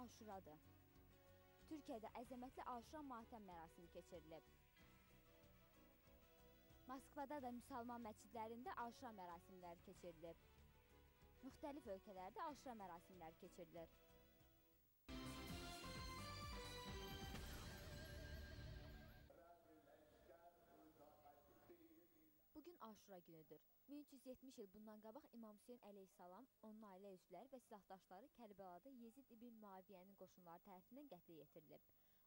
Aşuradır. Türkiyədə əzəmətli Aşura matəm mərasimi keçirilib. Moskvada da müsəlman məscidlərində Aşura mərasimləri keçirilib. Müxtəlif ölkələrdə Aşura mərasimləri keçirilir. Aşura günüdür. 1370 il bundan qabaq İmam Hüseyn əleyhissalam, onun ailə üzvləri və silahdaşları Kərbəlada Yezid ibn Muaviyyənin qoşunları tərəfindən qətlə yetirilib.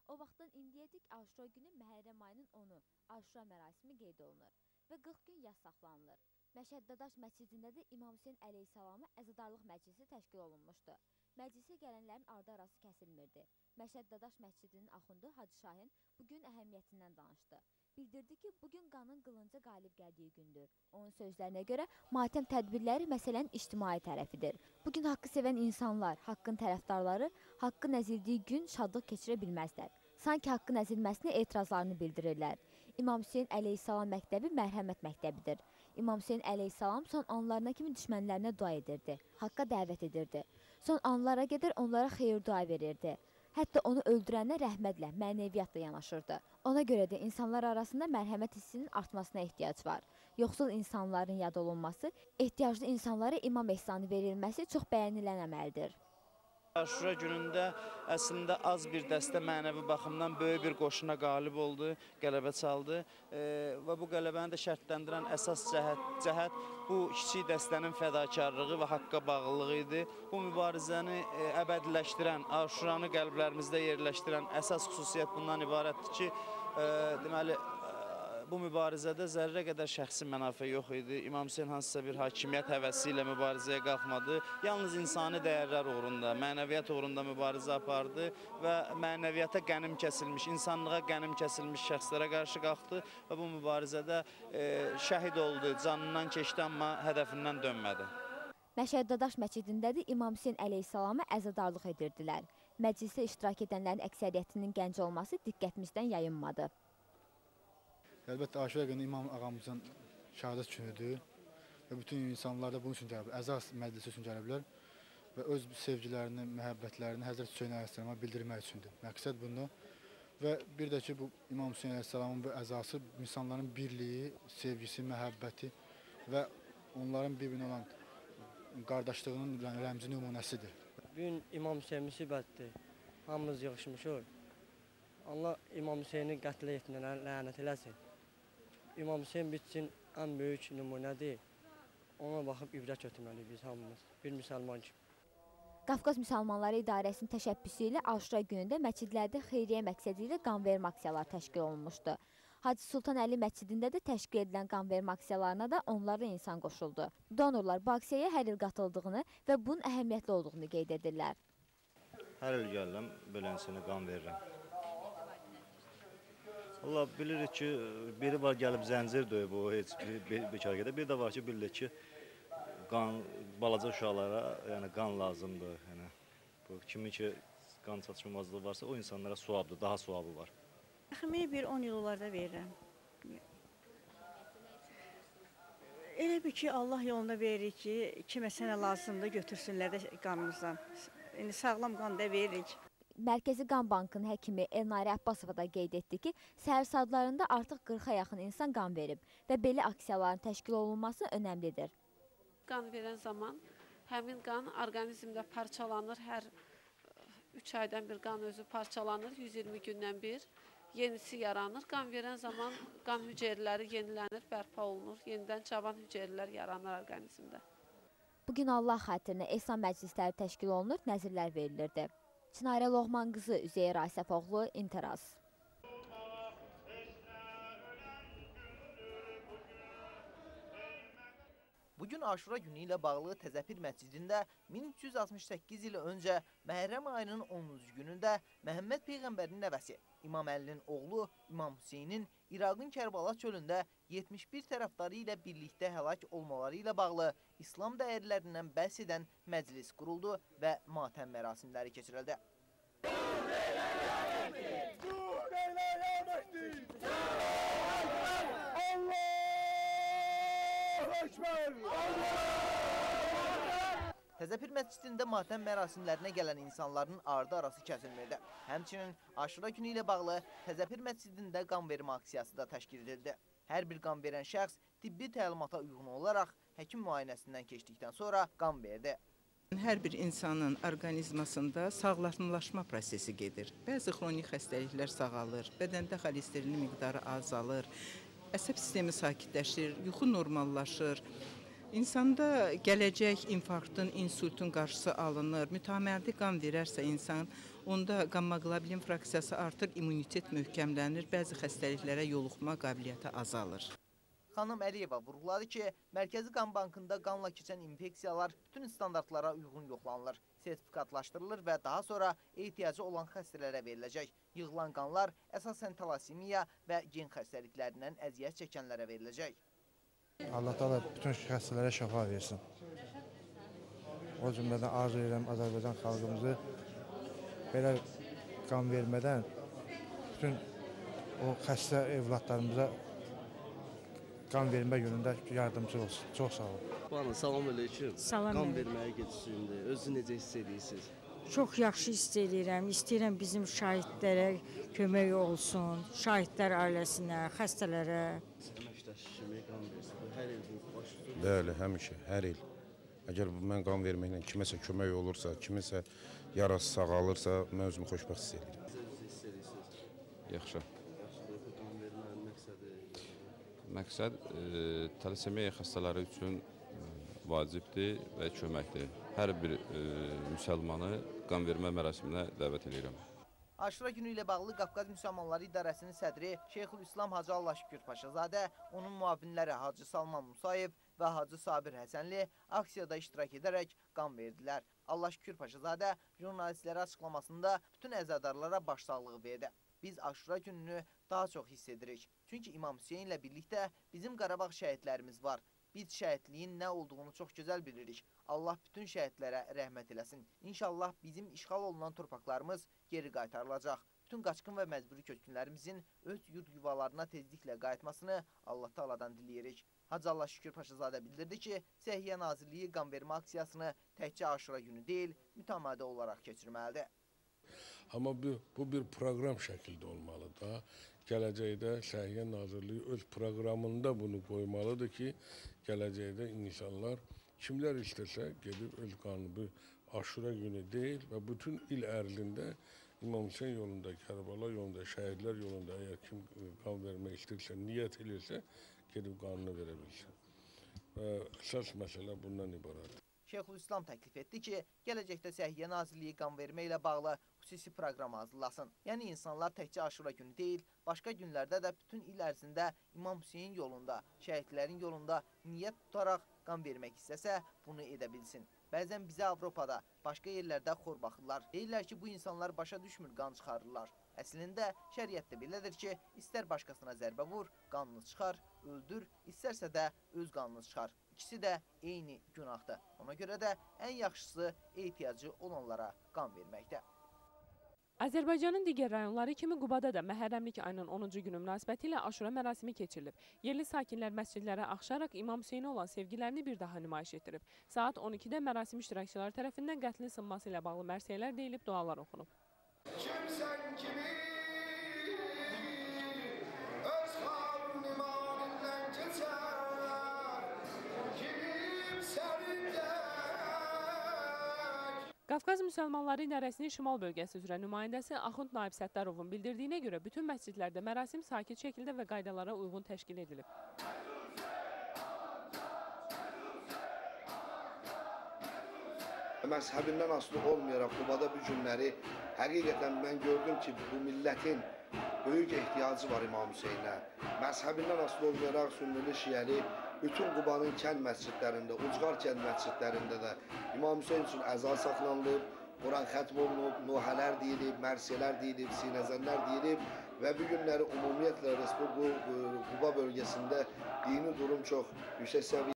O vaxtdan indiyədək Aşura günü Məhərrəm ayının 10-u Aşura mərasimi qeyd olunur və 40 gün yas saxlanılır. Məşəd Dadaş məscidində də İmam Hüseyn əleyhissalama əzadarlıq məclisi təşkil olunmuşdu. Məclisə gələnlərin ardı arası kəsilmirdi. Məşəd Dadaş məscidinin axundu Hacı Şahin bu gün əhəmiyyətindən danışdı. Bildirdi ki, bugün qanın qılınca qalib gəldiyi gündür. Onun sözlərinə görə matəm tədbirləri məsələnin ictimai tərəfidir. Bugün haqqı sevən insanlar, haqqın tərəfdarları haqqın əzildiyi gün şadlıq keçirə bilməzlər. Sanki haqqın əzilməsinə etirazlarını bildirirlər. İmam Hüseyn əleyhissalam məktəbi mərhəmət məktəbidir. İmam Hüseyn əleyhissalam son anlarına kimi düşmənlərinə dua edirdi, haqqa dəvət edirdi. Son anlara qədər onlara xeyir dua verirdi. Hətta onu öldürənə rəhmətlə, mənəviyyatla yanaşırdı. Ona görə də insanlar arasında mərhəmət hissinin artmasına ehtiyac var. Yoxsul insanların yad olunması, ehtiyaclı insanlara imam ehsanı verilməsi çox bəyənilən əməldir. Aşura günündə əslində az bir dəstə mənəvi baxımdan böyük bir qoşuna qalib oldu, qələbə çaldı e, və bu qələbəni də şərtləndirən əsas cəhət, cəhət bu kiçik dəstənin fədakarlığı və haqqa bağlılığı idi. Bu mübarizəni e, əbədiləşdirən, Aşuranı qəlblərimizdə yerləşdirən əsas xüsusiyyət bundan ibarətdir ki, e, deməli bu mübarizədə zərrə qədər şəxsi mənafe yox idi. İmam Hüseyn hansısa bir hakimiyyət həvəsi ilə mübarizəyə qalxmadı. Yalnız insani dəyərlər uğrunda, mənəviyyat uğrunda mübarizə apardı və mənəviyyata qənim kəsilmiş, insanlığa qənim kəsilmiş şəxslərə qarşı qalxdı və bu mübarizədə e, şəhid oldu, canından keçdi, amma hədəfindən dönmədi. Məşəd Dadaş məscidində də İmam Hüseyn əleyhissalama əzadarlıq edirdilər. Məclisdə iştirak edənlərin əksəriyyətinin gənc olması diqqətimizdən yayınmadı. Əlbəttə Aşura günü İmam ağamızın şəhadət günüdür və bütün insanlar da bunun üçün gəliblər. Əzaz məclisi üçün gəliblər və öz sevgilərini, məhəbbətlərini Həzrət Hüseyn əleyhissalama bildirmək üçündür. Məqsəd bundan və bir də ki bu İmam Hüseyn əleyhissalamın bu əzası insanların birliyi, sevgisi, məhəbbəti və onların bir-birinə olan qardaşlığının rəmzi nümunəsidir. Bu gün İmam Hüseyn müsibətdir. Hamımız yığışmışıq. Allah İmam Hüseyni qətlə yetirənə lənət eləsin. İmam Hüseyn bizim ən böyük nümunədir. Ona baxıb ibrət götürməliyik biz hamımız, bir müsəlman kimi. Qafqaz Müsəlmanları İdarəsinin təşəbbüsü ilə Aşura günündə məscidlərdə xeyriyyə məqsədi ilə qanvermə aksiyaları təşkil olunmuşdu. Hacı Sultan Əli məscidində də təşkil edilən qanvermə aksiyalarına da onlarla insan qoşuldu. Donorlar bu aksiyaya hər il qatıldığını və bunun əhəmiyyətli olduğunu qeyd edirlər. Hər il gəlirəm, belənsinə qan verirəm. Allah bilirik ki, biri var gəlib zəncir döyüb o heç bir bekarədə, bir də var ki, bilirik ki, qan balaca uşaqlara, yəni qan lazımdır. Yəni bu kimi ki qan çatışmazlığı varsa o insanlara suabdır, daha suabı var. Təxmini bir 10 il olar da verirəm. Elə bir ki, Allah yolunda veririk ki, kimə sənə lazımdır, götürsünlər də qanımızdan. İndi sağlam qan da veririk. Mərkəzi Qan Bankının həkimi Elnari Abbasova da qeyd etdi ki, səhər saatlarında artıq 40-a yaxın insan qan verib və belə aksiyaların təşkil olunması önəmlidir. Qan verən zaman həmin qan orqanizmdə parçalanır. Hər 3 aydan bir qan özü parçalanır, 120 gündən bir yenisi yaranır. Qan verən zaman qan hüceyrələri yenilənir, bərpa olunur. Yenidən cavan hüceyrələr yaranır orqanizmdə. Bugün Allah xatirinə ehsan məclisləri təşkil olunur, nəzirlər verilirdi. Çinarə Loğman qızı Üzeyir Asəfoğlu, İnteras. Bugün Aşura günü ilə bağlı Təzəpir məscidində 1368 il öncə Məhərrəm ayının 10-cu günündə Məhəmməd Peyğəmbərin nəvəsi İmam Əlinin oğlu İmam Hüseynin İraqın Kərbala çölündə 71 tərəfdarı ilə birlikdə həlak olmaları ilə bağlı İslam dəyərlərindən bəhs edən məclis quruldu və matəm mərasimləri keçirildi. Təzəpir məscidində matəm mərasimlərinə gələn insanların ardı arası kəsilmirdi. Həmçinin Aşura günü ilə bağlı Təzəpir məscidində qan vermə aksiyası da təşkil edildi. Hər bir qan verən şəxs tibbi təlimata uyğun olaraq həkim müayinəsindən keçdikdən sonra qan verdi. Hər bir insanın orqanizmasında sağlamlaşma prosesi gedir. Bəzi xronik xəstəliklər sağalır, bədəndə xolesterinin miqdarı azalır, əsəb sistemi sakitləşir, yuxu normallaşır. İnsanda gələcək infarktın, insultun qarşısı alınır. Mütəmadi qan verərsə insan, onda qamma-qlobulin fraksiyası artır, immunitet möhkəmlənir, bəzi xəstəliklərə yoluxma qabiliyyəti azalır. Xanım Əliyeva vurğuladı ki, Mərkəzi Qan Bankında qanla keçən infeksiyalar bütün standartlara uyğun yoxlanılır, sertifikatlaşdırılır və daha sonra ehtiyacı olan xəstələrə veriləcək. Yığılan qanlar əsasən talasimiya və gen xəstəliklərindən əziyyət çəkənlərə veriləcək. Allah da bütün xəstələrə şəfa versin. O cümlədən arzu edirəm Azərbaycan xalqımızı belə qan vermədən bütün o xəstə evladlarımıza qan vermə yönündə yardımcı olsun. Çox sağ olun. Bana salam aleyküm. Salam Qan verməyə getişində özü necə hiss edirsiniz? Çox yaxşı hiss edirəm. İstəyirəm bizim şahidlərə kömək olsun, şahidlər ailəsinə, xəstələrə. Əməkdaş kimi qan versin. Bu hər il bu baş tutur. Bəli, həmişə, hər il. Əgər mən qan verməklə kiməsə kömək olursa, kiminsə yarası sağalırsa, mən özümü xoşbəxt hiss edirəm. Yaxşı. Məqsəd e, talasemiya xəstələri üçün e, vacibdir və köməkdir. Hər bir e, müsəlmanı qan vermə mərasiminə dəvət edirəm. Aşura günü ilə bağlı Qafqaz Müsəlmanları İdarəsinin sədri Şeyxülislam Hacı Allah Şükür Paşazadə, onun müavinləri Hacı Salman Musayev və Hacı Sabir Həsənli aksiyada iştirak edərək qan verdilər. Allah Şükür Paşazadə jurnalistlərə açıqlamasında bütün əzadarlara başsağlığı verdi. Biz Aşura gününü daha çox hiss edirik. Çünki İmam Hüseyn ilə birlikdə bizim Qarabağ şəhidlərimiz var. Biz şəhidliyin nə olduğunu çox gözəl bilirik. Allah bütün şəhidlərə rəhmət eləsin. İnşallah bizim işğal olunan torpaqlarımız geri qaytarılacaq. Bütün qaçqın və məcburi köçkünlərimizin öz yurd yuvalarına tezliklə qayıtmasını Allah Taaladan diləyirik. Hacı Allah Şükür Paşazadə bildirdi ki, Səhiyyə Nazirliyi qanvermə aksiyasını təkcə Aşura günü deyil, mütəmadi olaraq keçirməlidir. Amma bu, bu bir proqram şəkildə olmalı da. Gələcəkdə Səhiyyə Nazirliyi öz proqramında bunu qoymalıdır ki, gələcəkdə insanlar kimlər istəsə gedib öz qanunu bu Aşura günü deyil və bütün il ərzində İmam Hüseyn yolunda, Kərbəla yolunda, şəhidlər yolunda əgər kim e, qan vermək istəyirsə, niyyət edirsə, gedib qanunu verə bilsin. Və əsas məsələ bundan ibarətdir. Şeyxülislam təklif etdi ki, gələcəkdə Səhiyyə Nazirliyi qanvermə ilə bağlı xüsusi proqram hazırlasın. Yəni insanlar təkcə Aşura günü deyil, başqa günlərdə də bütün il ərzində İmam Hüseyn yolunda, şəhidlərin yolunda niyyət tutaraq qan vermək istəsə, bunu edə bilsin. Bəzən bizə Avropada, başqa yerlərdə xor baxırlar. Deyirlər ki, bu insanlar başa düşmür, qan çıxarırlar. Əslində şəriətdə belədir ki, istər başqasına zərbə vur, qanını çıxar, öldür, istərsə də öz qanını çıxar. İkisi də eyni günahdır. Ona görə də ən yaxşısı ehtiyacı olanlara qan verməkdir. Azərbaycanın digər rayonları kimi Qubada da Məhərrəmlik ayının 10-cu günü münasibətilə Aşura mərasimi keçirilib. Yerli sakinlər məscidlərə axşaraq İmam Hüseynə olan sevgilərini bir daha nümayiş etdirib. Saat 12-də mərasim iştirakçıları tərəfindən qətlin sınması ilə bağlı mərsiyələr deyilib, dualar oxunub. Kimsən kimi Qafqaz Müsəlmanları İdarəsinin Şimal bölgəsi üzrə nümayəndəsi Axund Naib Səttarovun bildirdiyinə görə bütün məscidlərdə mərasim sakit şəkildə və qaydalara uyğun təşkil edilib. Məzhəbindən asılı olmayaraq Qubada bu günləri həqiqətən mən gördüm ki, bu millətin böyük ehtiyacı var İmam Hüseynə. Məzhəbindən asılı olmayaraq Sünnili Şiəli bütün Qubanın kənd məscidlərində, Ucqar kənd məscidlərində də İmam Hüseyn üçün əza saxlanılıb, Quran xətm olunub, nuhələr deyilib, mərsiyələr deyilib, sinəzənlər deyilib və bu günləri ümumiyyətlə Respublika Quba bölgəsində dini durum çox yüksək səviyyədə